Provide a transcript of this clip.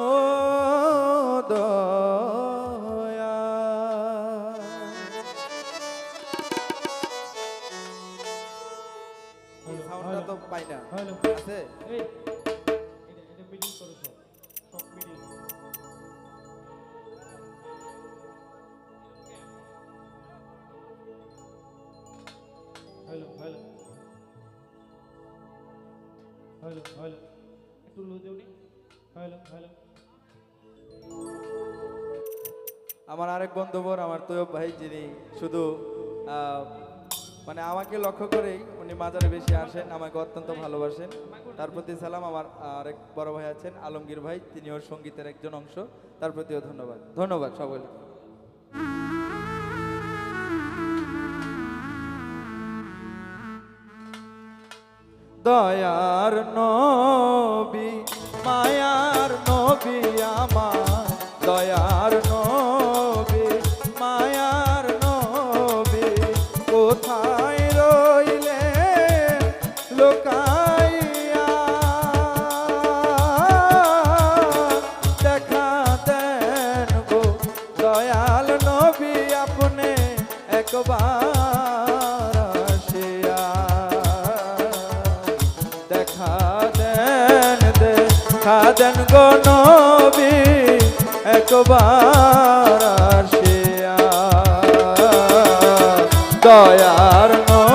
ও দয়া সাউন্ডটা তো পাই না আছে হ্যালো হ্যালো হ্যালো হ্যালো একটু লো আমার আরেক বন্ধুবর আমার তৈয়ব ভাই, যিনি শুধু মানে আমাকে লক্ষ্য করেই উনি মাজারে বেশি আসেন, আমাকে অত্যন্ত ভালোবাসেন। তার প্রতি সালাম আমার আরেক বড় ভাই আছেন, আলমগীর ভাই তিনিও সঙ্গীতের একজন অংশ। তার প্রতিও ধন্যবাদ। ধন্যবাদ সকলকে। দয়ার নবী, মায়ার নবী আমার একবার আসিয়া দেখা দেন দেখা দেন গো নবী একবার আসিয়া। দয়ার নবী